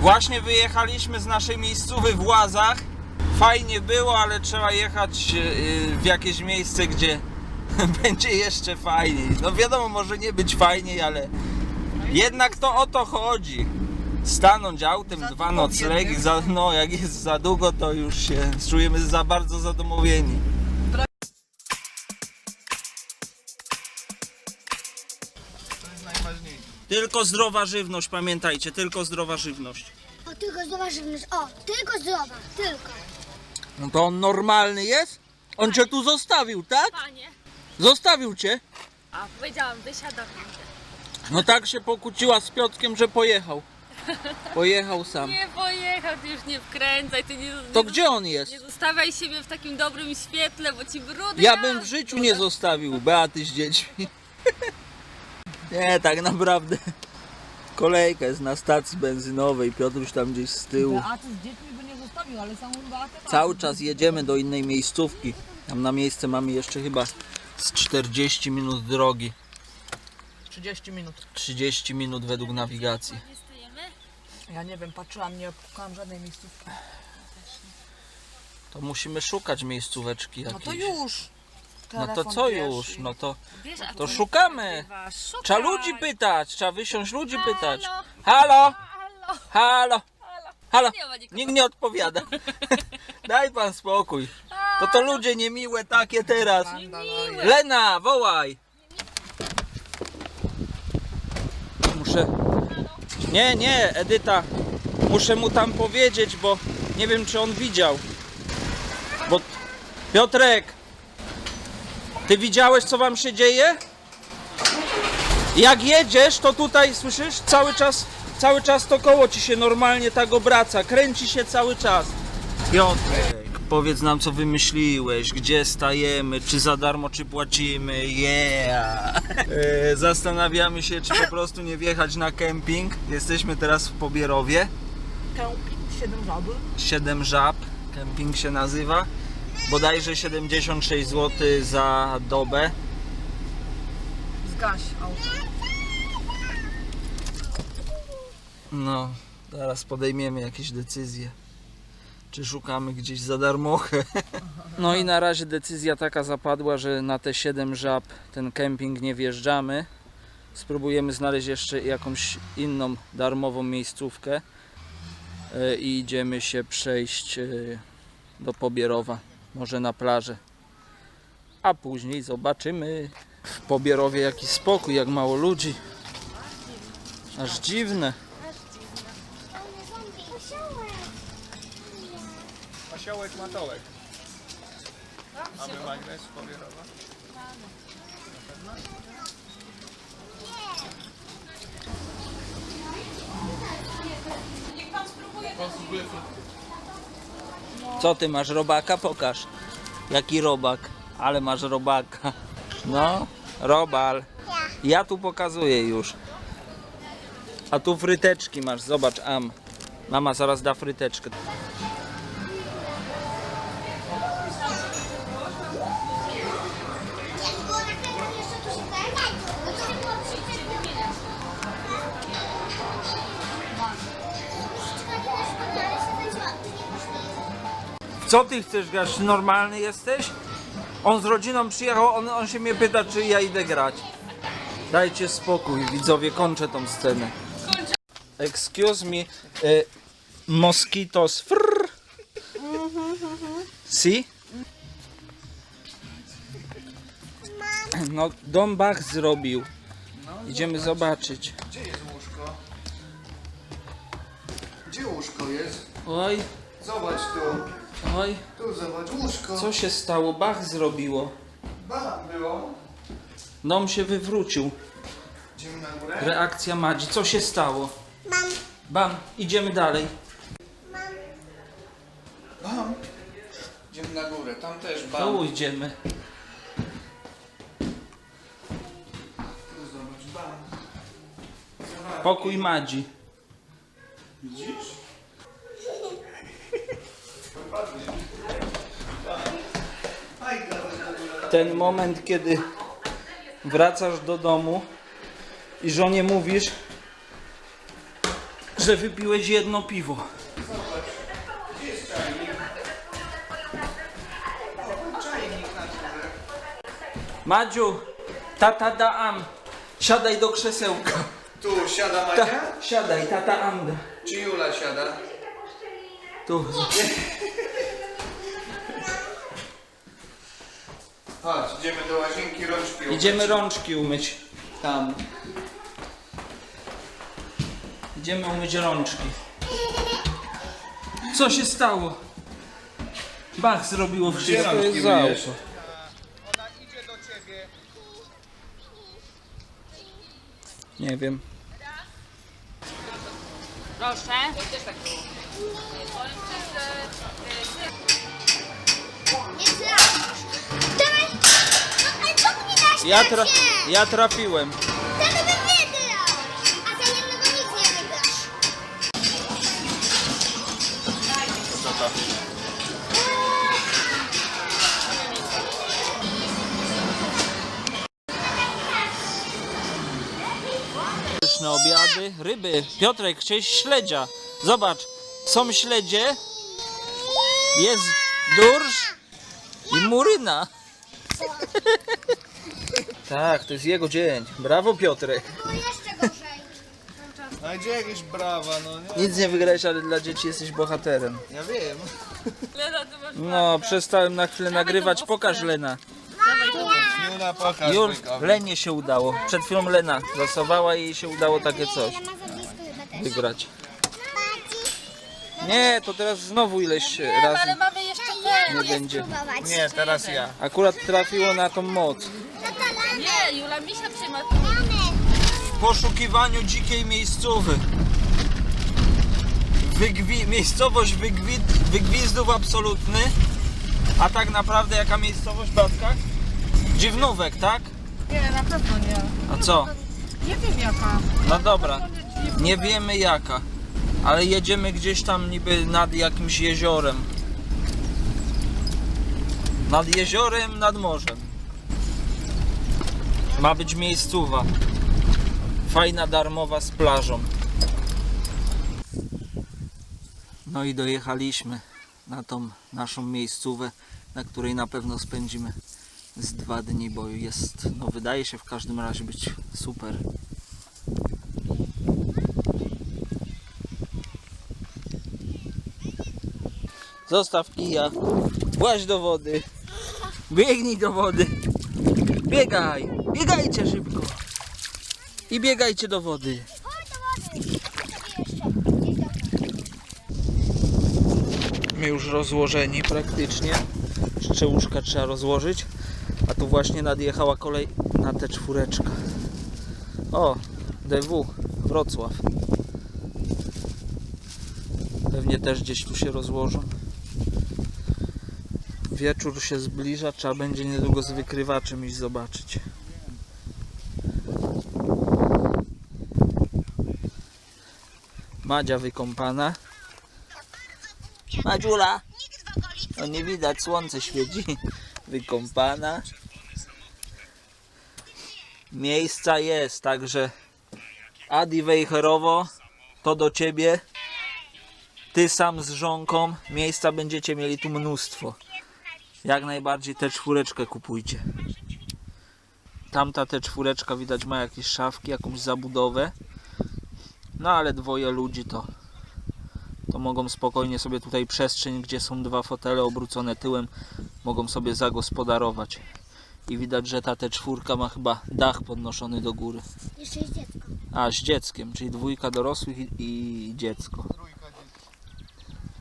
Właśnie wyjechaliśmy z naszej miejscowy w Łazach. Fajnie było, ale trzeba jechać yy, w jakieś miejsce, gdzie będzie jeszcze fajniej. No wiadomo, może nie być fajniej, ale jednak to o to chodzi. Stanąć autem, dwa noclegi, za, no jak jest za długo, to już się czujemy za bardzo zadomowieni. Jest najważniejsze. Tylko zdrowa żywność, pamiętajcie, tylko zdrowa żywność. O, tylko zdrowa żywność. O, tylko zdrowa, tylko. No to on normalny jest? On cię tu zostawił, tak? Panie. Zostawił cię? A powiedziałam, wysiadam. No tak się pokłóciła z Piotkiem, że pojechał. Pojechał sam. Nie pojechał, ty już nie wkręcaj, ty nie, To nie, gdzie on jest? nie zostawiaj siebie w takim dobrym świetle, bo ci brudy Ja bym w życiu nie zostawił Beaty z dziećmi. Nie, tak naprawdę. Kolejka jest na stacji benzynowej, Piotruś tam gdzieś z tyłu. Beaty z dziećmi by nie zostawił, ale samą Beatę tak. Cały czas jedziemy do innej miejscówki. Tam na miejsce mamy jeszcze chyba z 40 minut drogi. 30 minut. 30 minut według nawigacji. Ja nie wiem, patrzyłam, nie szukałam żadnej miejscówki. To musimy szukać miejscóweczki No jakiejś. to już. No to co wiesz już? i- No to, Wiesz, a to szukamy. szukaj. Trzeba ludzi pytać, trzeba wysiąść ludzi pytać. Halo? Halo? Halo? Halo? Halo? Nie ma nikogo. Nikt nie odpowiada. Daj pan spokój. To to ludzie niemiłe takie teraz. Lena, wołaj. Muszę. Nie, nie, Edyta. Muszę mu tam powiedzieć, bo nie wiem, czy on widział. Bo. Piotrek! Ty widziałeś, co wam się dzieje? Jak jedziesz, to tutaj słyszysz? Cały czas, cały czas to koło ci się normalnie tak obraca. Kręci się cały czas. Piotrek, powiedz nam, co wymyśliłeś, gdzie stajemy, czy za darmo, czy płacimy, yeah! E, Zastanawiamy się, czy po prostu nie wjechać na kemping. Jesteśmy teraz w Pobierowie, Kępik, 7 żaby. Siedem Żab, kemping się nazywa. Bodajże 76 zł za dobę. Zgaś auto. No, zaraz podejmiemy jakieś decyzje. Czy szukamy gdzieś za darmochę? No i na razie decyzja taka zapadła, że na te 7 żab ten kemping nie wjeżdżamy. Spróbujemy znaleźć jeszcze jakąś inną darmową miejscówkę e, i idziemy się przejść e, do Pobierowa, może na plażę. A później zobaczymy w Pobierowie jaki spokój, jak mało ludzi. Aż dziwne. Osiołek matołek. Mamy magnes pobierowa? Co ty masz robaka? Pokaż. Jaki robak? Ale masz robaka. No, robal. Ja tu pokazuję już. A tu fryteczki masz, zobacz, am. Mama zaraz da fryteczkę. Co ty chcesz grać? Czy Normalny jesteś? On z rodziną przyjechał, on, on się mnie pyta, czy ja idę grać. Dajcie spokój, widzowie, kończę tą scenę. Excuse me, y, mosquitos. Frrr. Si? No, Dom Bach zrobił. Idziemy zobaczyć. Gdzie jest łóżko? Gdzie łóżko jest? Oj, Zobacz tu. Oj, Tu zobacz, łóżko. co się stało? Bach zrobiło. Ba, było. Dom się wywrócił. Idziemy na górę? Reakcja Madzi. Co się stało? Mam, Bam, idziemy dalej. Bam. Idziemy na górę, tam też To bam. idziemy. Tu zobacz, bam. Zobacz. Pokój Madzi. Widzisz? Ten moment, kiedy wracasz do domu i żonie mówisz że wypiłeś jedno piwo. Madziu, tata dam. Siadaj do krzesełka. Tu siada Ta, Madzia? siadaj, tata anda. Czy Jula siada? Tu. Chodź, idziemy do łazienki rączki umyć. Idziemy rączki umyć. tam. Idziemy umyć rączki. Co się stało? Bach zrobiło wszystko. rączki jest za myjesz? auto. Nie wiem. Proszę. Jeszcze raz. Dawaj. No, Ja, tra ja trafiłem. Wtedy bym wygrał. A za jednego nic nie wygrasz. Pyszne obiady, ryby. Piotrek, chciałeś śledzia. Zobacz, są śledzie, jest dursz i muryna. tak, to jest jego dzień. Brawo Piotrek. Było jeszcze gorzej. A gdzie jakieś brawa, no nie? Nic nie wygrałeś, ale dla dzieci jesteś bohaterem. Ja wiem. Lena, ty masz No, przestałem na chwilę nagrywać. Pokaż Lena. Jula, pokaż wujkowi. Lenie się udało. Przed chwilą Lena losowała i jej się udało takie coś ma za blisko chyba też. wygrać. Nie, to teraz znowu ileś razy Ale mamy jeszcze ten. nie będzie. Spróbować. Nie, teraz ja. Akurat trafiło na tą moc. Nie, Jula, misia trzyma. W poszukiwaniu dzikiej miejscowy. Wygwi miejscowość wygwi wygwizdów absolutny. A tak naprawdę jaka miejscowość, Batka? Dziwnówek, tak? Nie, na pewno nie. A co? Nie wiem jaka. No dobra, nie wiemy jaka, ale jedziemy gdzieś tam niby nad jakimś jeziorem. Nad jeziorem, nad morzem. Ma być miejscowa. Fajna, darmowa z plażą. No i dojechaliśmy na tą naszą miejscówę, na której na pewno spędzimy z dwa dni, bo jest, no wydaje się w każdym razie być super. Zostaw kija. Właź do wody. Biegnij do wody. Biegaj. Biegajcie szybko. I biegajcie do wody. My już rozłożeni praktycznie. Jeszcze łóżka trzeba rozłożyć. A tu właśnie nadjechała kolej na tę czwóreczkę. O, DW Wrocław. Pewnie też gdzieś tu się rozłożą. Wieczór się zbliża, trzeba będzie niedługo z wykrywaczem iść zobaczyć. Madzia wykąpana. Madziula! No nie widać, słońce świeci. Wykąpana. Miejsca jest, także Adi Wejherowo, to do ciebie. Ty sam z żonką, miejsca będziecie mieli tu mnóstwo. Jak najbardziej tę czwóreczkę kupujcie. Tamta te czwóreczka widać ma jakieś szafki, jakąś zabudowę. No ale dwoje ludzi to to mogą spokojnie sobie tutaj przestrzeń, gdzie są dwa fotele obrócone tyłem, mogą sobie zagospodarować. I widać, że ta te czwórka ma chyba dach podnoszony do góry. Jeszcze jest dziecko. A, z dzieckiem, czyli dwójka dorosłych i, i dziecko.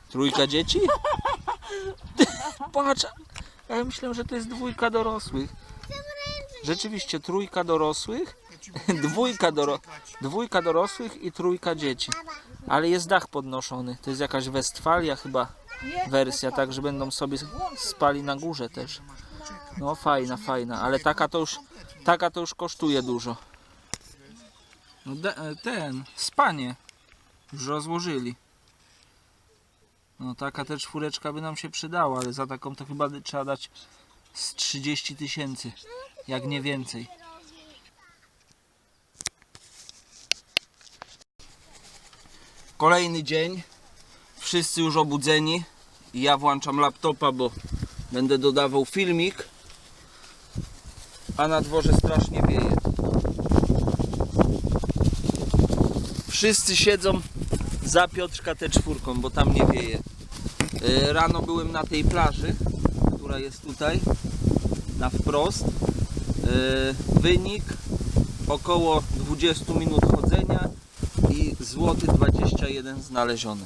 Trójka dzieci? Patrz, a ja myślałem, że to jest dwójka dorosłych. Rzeczywiście, trójka dorosłych, dwójka, doro, dwójka dorosłych i trójka dzieci. Ale jest dach podnoszony. To jest jakaś Westfalia chyba wersja, tak, że będą sobie spali na górze też. No fajna, fajna, ale taka to już, taka to już kosztuje dużo. No ten, spanie. Już rozłożyli. No taka też czwóreczka by nam się przydała, ale za taką to chyba trzeba dać z 30 tysięcy. Jak nie więcej. Kolejny dzień. Wszyscy już obudzeni. I ja włączam laptopa, bo będę dodawał filmik. A na dworze strasznie wieje. Wszyscy siedzą za Piotrka T4, bo tam nie wieje. Y, Rano byłem na tej plaży, która jest tutaj, na wprost. Y, Wynik około 20 minut chodzenia i złoty 21 znaleziony.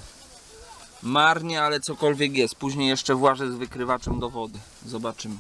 Marnie, ale cokolwiek jest. Później jeszcze włażę z wykrywaczem do wody. Zobaczymy.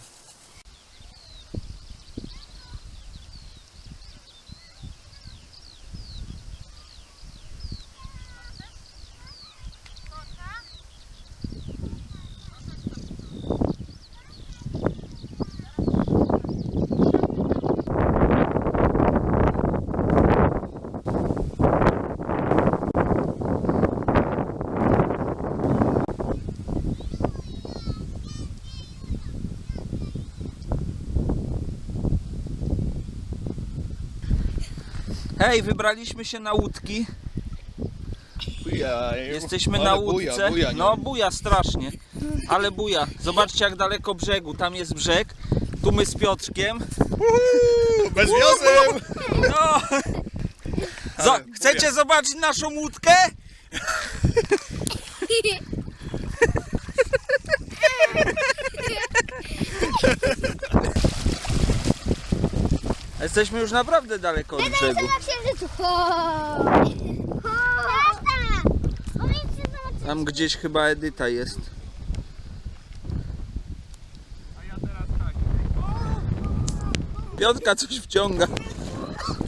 Hej, wybraliśmy się na łódki. Buja, Jesteśmy na buja, łódce. buja, nie? no buja strasznie. Ale buja. Zobaczcie jak daleko brzegu. Tam jest brzeg. Tu my z Piotrkiem. Bez wiosem! No. Zo- Ale chcecie buja. zobaczyć naszą łódkę? Jesteśmy już naprawdę daleko od brzegu. Na księżycu. Powiedzcie, zobaczycie. Tam gdzieś chyba Edyta jest. Piotrka coś wciąga.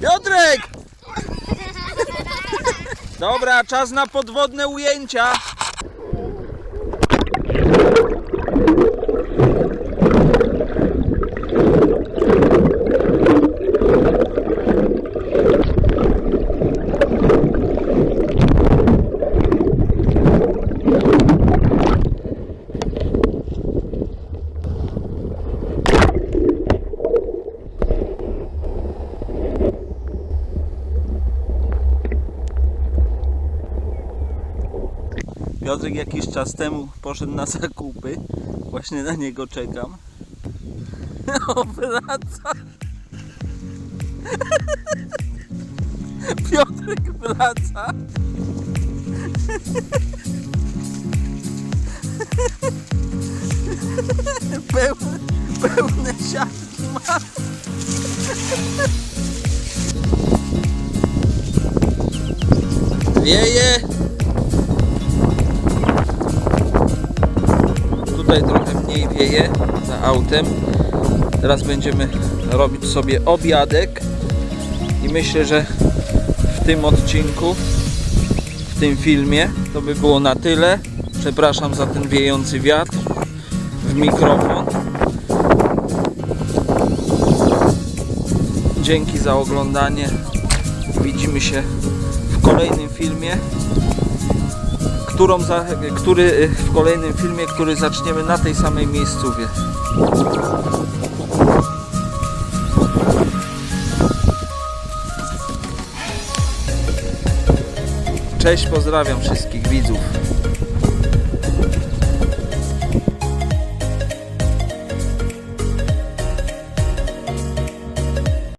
Piotrek! Dobra, czas na podwodne ujęcia. Piotrek jakiś czas temu poszedł na zakupy. Właśnie na niego czekam. O, wraca. Piotrek wraca. Pełne, pełne siatki ma. Wieje. Tutaj trochę mniej wieje za autem. Teraz będziemy robić sobie obiadek i myślę, że w tym odcinku, w tym filmie to by było na tyle. Przepraszam za ten wiejący wiatr w mikrofon. Dzięki za oglądanie. Widzimy się w kolejnym filmie którą za, który y, w kolejnym filmie, który zaczniemy na tej samej miejscówie. Cześć, pozdrawiam wszystkich widzów.